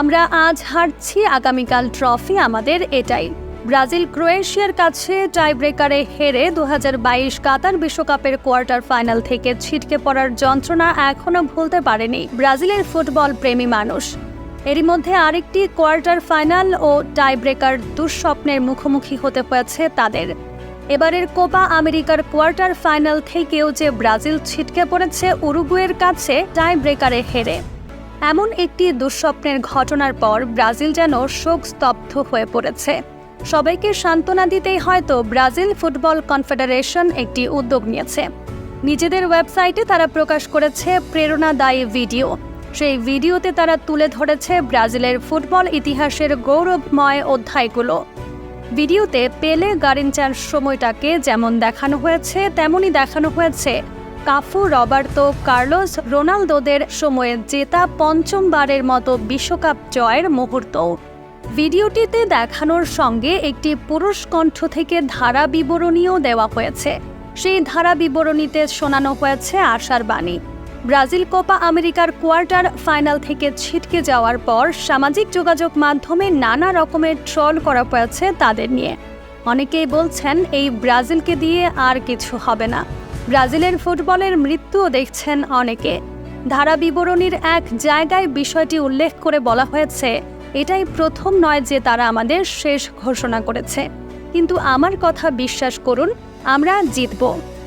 আমরা আজ হারছি আগামীকাল ট্রফি আমাদের এটাই। ব্রাজিল ক্রোয়েশিয়ার কাছে টাই ব্রেকারে হেরে দু বাইশ কাতার বিশ্বকাপের কোয়ার্টার ফাইনাল থেকে ছিটকে পড়ার যন্ত্রণা এখনও ভুলতে পারেনি ব্রাজিলের ফুটবল প্রেমী মানুষ। এরই মধ্যে আরেকটি কোয়ার্টার ফাইনাল ও টাই ব্রেকার দুঃস্বপ্নের মুখোমুখি হতে হয়েছে তাদের। এবারের কোপা আমেরিকার কোয়ার্টার ফাইনাল থেকেও যে ব্রাজিল ছিটকে পড়েছে, উরুগুয়ের কাছে টাই ব্রেকারে হেরে। এমন একটি দুঃস্বপ্নের ঘটনার পর ব্রাজিল যেন শোক স্তব্ধ হয়ে পড়েছে। সবাইকে সান্ত্বনা দিতেই হয়তো ব্রাজিল ফুটবল কনফেডারেশন একটি উদ্যোগ নিয়েছে। নিজেদের ওয়েবসাইটে তারা প্রকাশ করেছে প্রেরণাদায়ী ভিডিও। সেই ভিডিওতে তারা তুলে ধরেছে ব্রাজিলের ফুটবল ইতিহাসের গৌরবময় অধ্যায়গুলো। ভিডিওতে পেলে গারিনচার সময়টাকে যেমন দেখানো হয়েছে, তেমনই দেখানো হয়েছে কাফু, রবার্তো কার্লোস, রোনালদোদের সময়ে জেতা পঞ্চমবারের মতো বিশ্বকাপ জয়ের মুহূর্ত। ভিডিওটিতে দেখানোর সঙ্গে একটি পুরুষ কণ্ঠ থেকে ধারা বিবরণীও দেওয়া হয়েছে। সেই ধারা বিবরণীতে শোনানো হয়েছে আশার বাণী। ব্রাজিল কোপা আমেরিকার কোয়ার্টার ফাইনাল থেকে ছিটকে যাওয়ার পর সামাজিক যোগাযোগ মাধ্যমে নানা রকমের ট্রল করা হয়েছে তাদের নিয়ে। অনেকেই বলছেন, এই ব্রাজিলকে দিয়ে আর কিছু হবে না। ব্রাজিলের ফুটবলের মৃত্যুও দেখছেন অনেকে। ধারা বিবরণীর এক জায়গায় বিষয়টি উল্লেখ করে বলা হয়েছে, এটাই প্রথম নয় যে তারা আমাদের শেষ ঘোষণা করেছে। কিন্তু আমার কথা বিশ্বাস করুন, আমরা জিতব।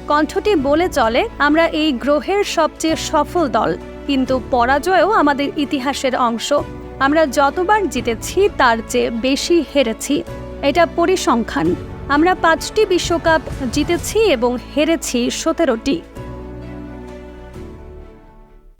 কণ্ঠটি বলে চলে, আমরা এই গ্রহের সবচেয়ে সফল দল, কিন্তু পরাজয়ও আমাদের ইতিহাসের অংশ। আমরা যতবার জিতেছি, তার চেয়ে বেশি হেরেছি। এটা পরিসংখ্যান। আমরা পাঁচটি বিশ্বকাপ জিতেছি এবং হেরেছি সতেরোটি।